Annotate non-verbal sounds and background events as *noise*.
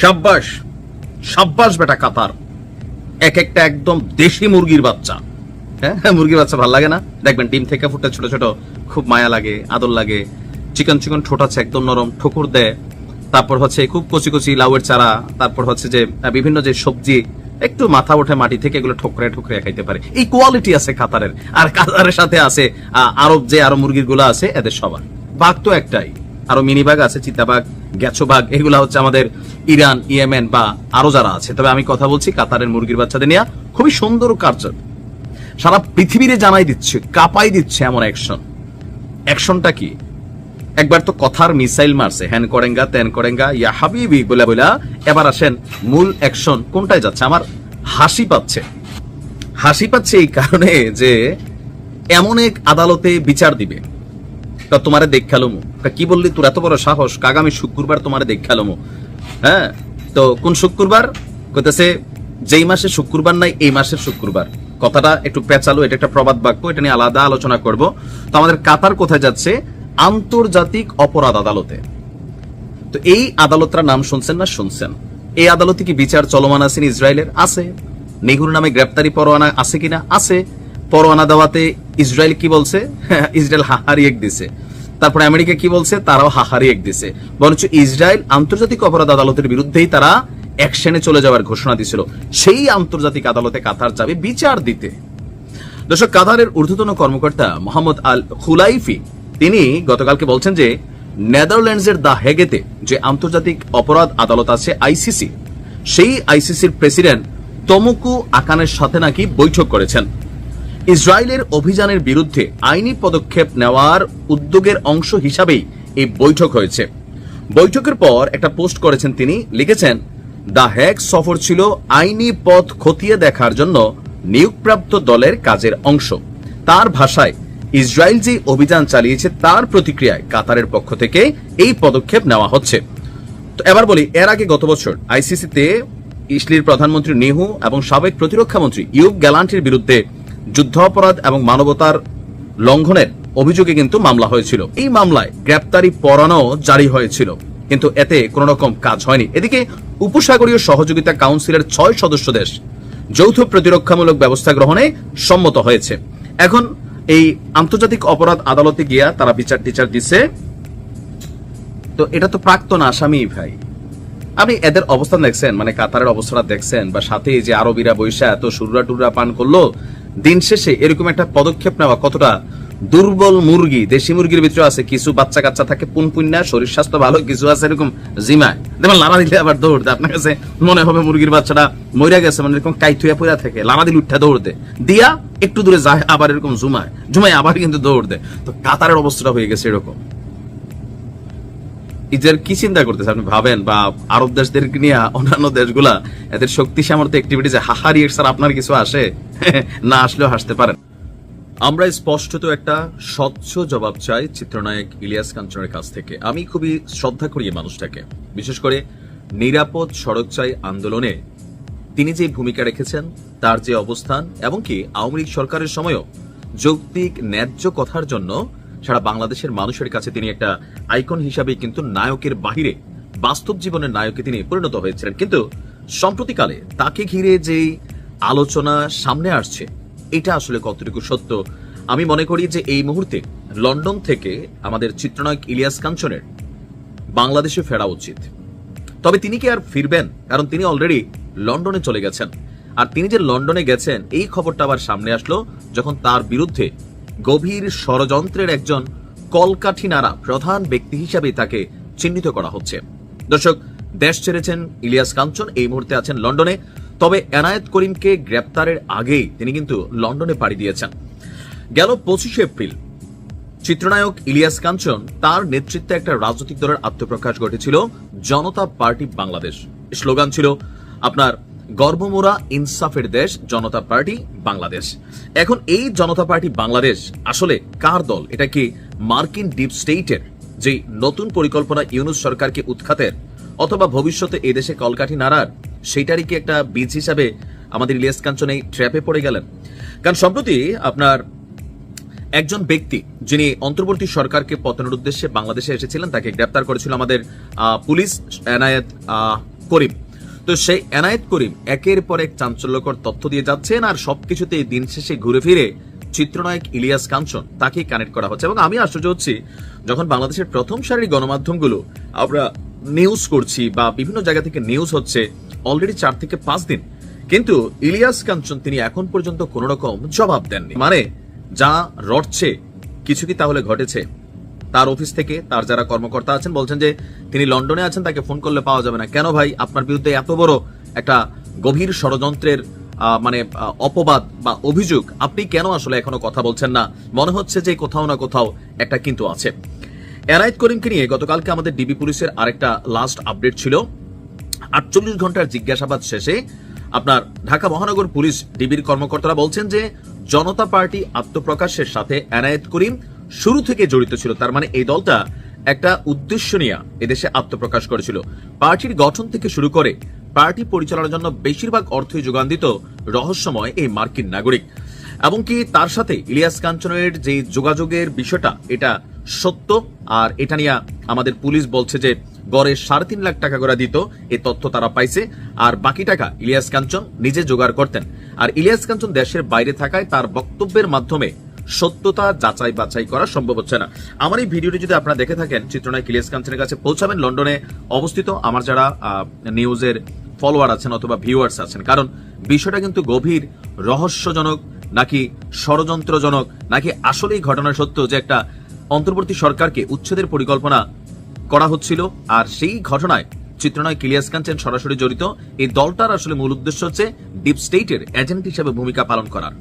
সাব্বাস সাব্বাস বেটা কাতার। এক একটা একদম দেশি মুরগির বাচ্চা। হ্যাঁ হ্যাঁ, মুরগির বাচ্চা ভালো লাগে না? দেখবেন ডিম থেকে ফুটে ছোট ছোট খুব মায়া লাগে আদর লাগে। চিকন চিকন ঠোঁট আছে একদম নরম ঠোকর দেয়। তারপর হচ্ছে খুব কচি কচি লাউয়ের চারা। তারপর হচ্ছে যে বিভিন্ন যে সবজি একটু মাথা ওঠে মাটি থেকে এগুলো ঠোকরে ঠোকরে খাইতে পারে। এই কোয়ালিটি আছে কাতারের। আর কাতারের সাথে আছে আরব যে আরও মুরগিরগুলো আছে এদের সবার। বাঘ তো একটাই। আরও মিনি বাঘ আছে, চিতাবাঘ গ্যাছো বাঘ এগুলা হচ্ছে আমাদের ইরান, ইয়েমেন বা আরও যারা আছে। তবে আমি কথা বলছি কাতারের মুরগির বাচ্চাদের নিয়ে। খুবই সুন্দর কার্য সারা পৃথিবীরে জানাই দিচ্ছে, কাপাই দিচ্ছে এমন অ্যাকশন অ্যাকশনটা কি? একবার তো কথার মিসাইল মারছে, হ্যান করেঙ্গা তেন করেঙ্গা, ইয়া হাবিবি বলে বলে এবার আসেন মূল অ্যাকশন কোনটায় যাচ্ছে? আমার হাসি পাচ্ছে। হাসি পাচ্ছে এই কারণে যে এমন এক আদালতে বিচার দিবে। তা তোমারে দেখালোমু। কি বললি তোর এত বড় সাহস? আগামী শুক্রবার তোমারে দেখালোমু? হ্যাঁ? তো কোন শুক্রবার? কইতেছে, যেই মাসে শুক্রবার নাই, এই মাসের শুক্রবার। কথাটা একটু পেঁচালো, এটা একটা প্রবাদ বাক্য, এটা নিয়ে আলাদা আলোচনা করব। তো আমাদের কাতার কোথায় যাচ্ছে? আন্তর্জাতিক অপরাধ আদালতে। তো এই আদালতটার নাম শুনছেন না শুনছেন? এই আদালতে কি বিচার চলমান আছেন ইসরায়েলের? আছে। নেহুর নামে গ্রেপ্তারি পরোয়ানা আছে কিনা? আছে। পরোয়ানা দেওয়াতে ইসরায়েল কি বলছে? *laughs* ইসরায়েল এক দিছে। তারপরে আমেরিকা কি বলছে? তারাও হাহারি এক দিছে। বরঞ্চ ইসরায়েল আন্তর্জাতিক অপরাধ আদালতের বিরুদ্ধেই তারা অ্যাকশনে চলে যাওয়ার ঘোষণা দিছিল। সেই আন্তর্জাতিক আদালতে কাতার যাবে বিচার দিতে। দর্শক, কাতারের ঊর্ধ্বতন কর্মকর্তা মোহাম্মদ আল খুলাইফি, তিনি গতকালকে বলছেন যে, নেদারল্যান্ডসের দা হেগেতে যে আন্তর্জাতিক অপরাধ আদালত আছে আইসিসি, সেই আইসিসির প্রেসিডেন্ট তমুকু আকানের সাথে নাকি বৈঠক করেছেন। ইসরায়েলের অভিযানের বিরুদ্ধে আইনি পদক্ষেপ নেওয়ার উদ্যোগের অংশ হিসাবেই এই বৈঠক হয়েছে। বৈঠকের পর একটা পোস্ট করেছেন তিনি, লিখেছেন দা হ্যাক সফর ছিল আইনি পথ খতিয়ে দেখার জন্য নিয়োগপ্রাপ্ত দলের কাজের অংশ। তার ভাষায়, ইসরায়েল যে অভিযান চালিয়েছে তার প্রতিক্রিয়ায় কাতারের পক্ষ থেকে এই পদক্ষেপ নেওয়া হচ্ছে। তো এবার বলি, এর আগে গত বছর আইসিসিতে ইসলির প্রধানমন্ত্রী নেহু এবং সাবেক প্রতিরক্ষা মন্ত্রী ইউব গ্যালান্টির বিরুদ্ধে যুদ্ধাপরাধ এবং মানবতার লঙ্ঘনের অভিযোগে কিন্তু মামলা হয়েছিল। এই মামলায় গ্রেপ্তারি পরানো জারি হয়েছিল। কিন্তু এতে কোন রকম কাজ হয়নি। এদিকে উপসাগরীয় সহযোগিতা কাউন্সিলের ছয় সদস্য দেশ যৌথ প্রতিরক্ষামূলক ব্যবস্থা গ্রহণে সম্মত হয়েছে। এখন এই আন্তর্জাতিক অপরাধ আদালতে গিয়া তারা বিচার টিচার দিচ্ছে তো এটা তো প্রাক্তন আসামি ভাই। আপনি এদের অবস্থান দেখছেন মানে কাতারের অবস্থাটা দেখছেন, বা সাথে যে আরবিরা বৈশা এত সুররা টুররা পান করল দিন শেষে এরকম একটা পদক্ষেপ নেওয়া কতটা দুর্বল মুরগি, দেশি মুরগির ভিতরে আছে, কিছু বাচ্চা কাচ্চা থাকে পুনপুন্যা শরীর স্বাস্থ্য ভালো, কিছু আছে এরকম জিমায়। দেখবেন লানা দিলে আবার দৌড়তে আপনার কাছে মনে হবে মুরগির বাচ্চাটা মরিয়া গেছে মানে এরকম কাইথুয়া পুয়া থাকে। লানা দিলে উঠা দৌড়তে দিয়া। একটু দূরে যায়, আবার এরকম জুমায় জুমায় আবার কিন্তু দৌড় দেয়। তো কাতারের অবস্থাটা হয়ে গেছে এরকম। ইসরায়েল কি চিন্তা করতেছে আপনি ভাবেন বা আরব দেশদেরকে নিয়ে অন্যান্য দেশগুলা এদের শক্তি সামর্থ্য অ্যাক্টিভিটিসে হাহারি স্যার আপনার কিছু আসে? *laughs* না আসলেও হাসতে পারেন আমরা স্পষ্টত একটা স্বচ্ছ জবাব চাই চিত্রনায়ক ইলিয়াস কাঞ্চনের কাছ থেকে। আমি খুবই শ্রদ্ধা করি এই মানুষটাকে। বিশেষ করে নিরাপদ সড়ক চাই আন্দোলনে। তিনি যে ভূমিকা রেখেছেন, তার যে অবস্থান, এবং কি আওয়ামী লীগ সরকারের সময়ও যৌক্তিক, ন্যায্য কথার জন্য সারা বাংলাদেশের মানুষের কাছে তিনি একটা আইকন হিসাবে কিন্তু নায়কের বাহিরে বাস্তব জীবনের নায়কে তিনি পরিণত হয়েছিলেন। কিন্তু সম্প্রতিকালে তাকে ঘিরে যেই আলোচনা সামনে আসছে, এটা আসলে কতটুকু সত্য? আমি মনে করি যে এই মুহূর্তে লন্ডন থেকে আমাদের চিত্রনায়ক ইলিয়াস কাঞ্চনের বাংলাদেশে ফেরা উচিত। তবে তিনি কি আর ফিরবেন? কারণ তিনি অলরেডি লন্ডনে চলে গেছেন। আর তিনি যে লন্ডনে গেছেন, এই খবরটা আবার সামনে আসলো যখন তার বিরুদ্ধে গভীর ষড়যন্ত্রের একজন কলকাঠি নাড়া প্রধান ব্যক্তি হিসাবে তাকে চিহ্নিত করা হচ্ছে। দর্শক, দেশ ছেড়েছেন ইলিয়াস কাঞ্চন, এই মুহূর্তে আছেন লন্ডনে। তবে এনায়েত করিমকে গ্রেপ্তারের আগেই তিনি কিন্তু লন্ডনে পাড়ি দিয়েছেন। গেল পঁচিশে এপ্রিল, চিত্রনায়ক ইলিয়াস কাঞ্চন তার নেতৃত্বে একটা রাজনৈতিক দলের আত্মপ্রকাশ ঘটেছিল, জনতা পার্টি বাংলাদেশ। স্লোগান ছিল, আপনার গর্বমোরা ইনসাফের দেশ, জনতা পার্টি, বাংলাদেশ। এখন এই জনতা পার্টি বাংলাদেশ, আসলে কার দল? এটা কি মার্কিন ডিপ স্টেটের যে নতুন পরিকল্পনা ইউনুস সরকারকে উৎখাতের? অথবা ভবিষ্যতে এই দেশে কলকাঠি নাড়ার? সেইটারই কি একটা বীজ হিসাবে আমাদের ইলিয়াস কাঞ্চন এই ট্র্যাপে পড়ে গেলেন? কারণ সম্প্রতি আপনার একজন ব্যক্তি, যিনি অন্তর্বর্তী সরকারকে পতনের উদ্দেশ্যে বাংলাদেশে এসেছিলেন, তাকে গ্রেপ্তার করেছিল আমাদের পুলিশ, এনায়েত করিম। তো সেই এনায়েত করিম একের পর এক চাঞ্চল্যকর তথ্য দিয়ে যাচ্ছেন আর সবকিছুতে দিন শেষে ঘুরে ফিরে চিত্রনায়ক ইলিয়াস কাঞ্চন তাকে কানেক্ট করা হচ্ছে। এবং আমি আশ্চর্য হচ্ছি, যখন বাংলাদেশের প্রথম সারির গণমাধ্যমগুলো আমরা নিউজ করছি বা বিভিন্ন জায়গা থেকে নিউজ হচ্ছে অলরেডি চার থেকে পাঁচ দিন। কিন্তু ইলিয়াস কাঞ্চন তিনি এখন পর্যন্ত কোন রকম জবাব দেননি। মানে যা রটছে, কিছু কি তাহলে ঘটেছে? তার অফিস থেকে তার যারা কর্মকর্তা আছেন বলছেন যে তিনি লন্ডনে আছেন, তাকে ফোন করলে পাওয়া যাবে না। কেন ভাই? আপনার বিরুদ্ধে এত বড় একটা গভীর ষড়যন্ত্রের মানে অপবাদ বা অভিযোগ আপনি কেন আসলে এখনও কথা বলছেন না? মনে হচ্ছে যে কোথাও না কোথাও একটা কিন্তু আছে। এনায়েত করিমকে নিয়ে গতকালকে আমাদের ডিবি পুলিশের আরেকটা লাস্ট আপডেট ছিল। আটচল্লিশ ঘণ্টার জিজ্ঞাসাবাদ শেষে আপনার ঢাকা মহানগর পুলিশ ডিবির কর্মকর্তারা বলছেন যে জনতা পার্টি আত্মপ্রকাশের সাথে এনায়েত করিম শুরু থেকে জড়িত ছিল। তার মানে এই দলটা একটা উদ্দেশ্য নিয়ে এদেশে আত্মপ্রকাশ করেছিল। পার্টির গঠন থেকে শুরু করে পার্টি পরিচালনার জন্য বেশিরভাগ অর্থই যোগান দিত রহস্যময় এই মার্কিন নাগরিক। এবং কি তার সাথে ইলিয়াস কাঞ্চনের যে যোগাযোগের বিষয়টা, এটা সত্য? আর এটা নিয়ে আমাদের পুলিশ বলছে যে গড়ে সাড়ে তিন লাখ টাকা করে দিত, এ তথ্য তারা পাইছে। আর বাকি টাকা ইলিয়াস কাঞ্চন নিজে জোগাড় করতেন। আর ইলিয়াস কাঞ্চন দেশের বাইরে থাকায় তার বক্তব্যের মাধ্যমে সত্যতা যাচাই বাছাই করা সম্ভব হচ্ছে না। আমার এই ভিডিওটি যদি আপনারা দেখে থাকেন, চিত্রনায়ক ইলিয়াস কাঞ্চনের কাছে পৌঁছাবেন লন্ডনে, অবস্থিত আমার যারা নিউজের ফলোয়ার আছেন অথবা ভিউয়ার্স আছেন, কারণ বিষয়টা কিন্তু গভীর, রহস্যজনক, নাকি ষড়যন্ত্রজনক, নাকি আসলেই ঘটনা সত্য যে একটা অন্তর্বর্তী সরকারকে উচ্ছেদের পরিকল্পনা করা হচ্ছিল। আর সেই ঘটনায় চিত্রনয় কিলিয়াস কাঞ্চন সরাসরি জড়িত। এই দলটার আসলে মূল উদ্দেশ্য হচ্ছে ডিপ স্টেটের এজেন্ট হিসেবে ভূমিকা পালন করার।